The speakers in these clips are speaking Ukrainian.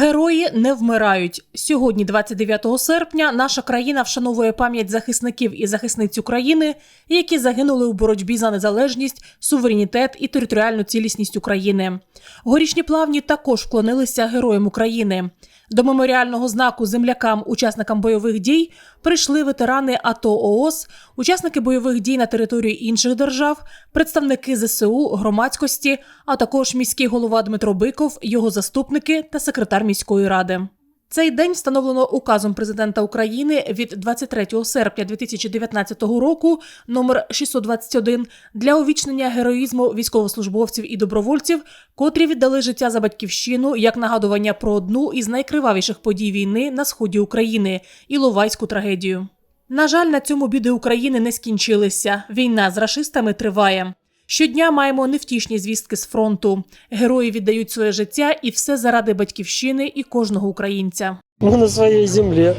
Герої не вмирають. Сьогодні, 29 серпня, наша країна вшановує пам'ять захисників і захисниць України, які загинули у боротьбі за незалежність, суверенітет і територіальну цілісність України. Горішні плавні також вклонилися героям України. До меморіального знаку землякам, учасникам бойових дій прийшли ветерани АТО ООС, учасники бойових дій на території інших держав, представники ЗСУ, громадськості, а також міський голова Дмитро Биков, його заступники та секретар міської ради. Цей день встановлено указом президента України від 23 серпня 2019 року номер 621 для увічнення героїзму військовослужбовців і добровольців, котрі віддали життя за батьківщину як нагадування про одну із найкривавіших подій війни на сході України Іловайську трагедію. На жаль, на цьому біди України не скінчилися. Війна з рашистами триває. Щодня маємо невтішні звістки з фронту. Герої віддають своє життя і все заради батьківщини і кожного українця. Ми на своїй землі.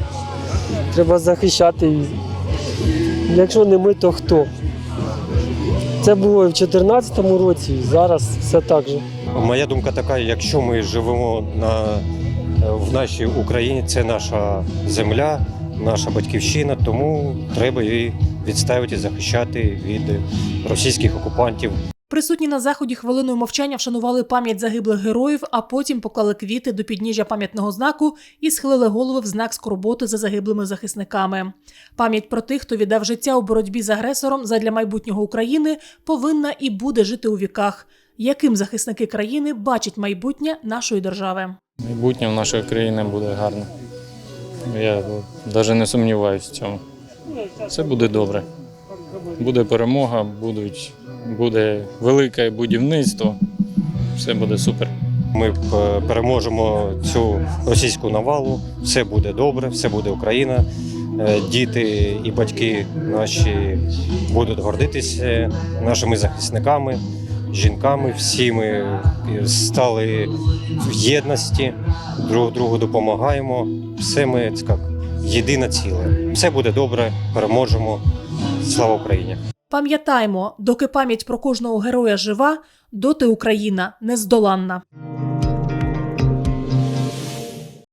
Треба захищати її. Якщо не ми, то хто? Це було і в 2014 році, і зараз все так же. Моя думка така: якщо ми живемо на, в нашій Україні, це наша земля, наша батьківщина, тому треба її відставити захищати від російських окупантів. Присутні на заході хвилиною мовчання вшанували пам'ять загиблих героїв, а потім поклали квіти до підніжжя пам'ятного знаку і схилили голови в знак скорботи за загиблими захисниками. Пам'ять про тих, хто віддав життя у боротьбі з агресором задля майбутнього України, повинна і буде жити у віках. Яким захисники країни бачать майбутнє нашої держави? Майбутнє в нашої країни буде гарне. Я навіть не сумніваюся в цьому. Все буде добре. Буде перемога, будуть, буде велике будівництво. Все буде супер. Ми е, переможемо цю російську навалу. Все буде добре, все буде Україна. Е, Діти і батьки наші будуть гордитися нашими захисниками, жінками. Всі ми стали в єдності, друг другу допомагаємо. Все ми як єдине ціле. Все буде добре, переможемо. Слава Україні! Пам'ятаймо, доки пам'ять про кожного героя жива, доти Україна нездоланна.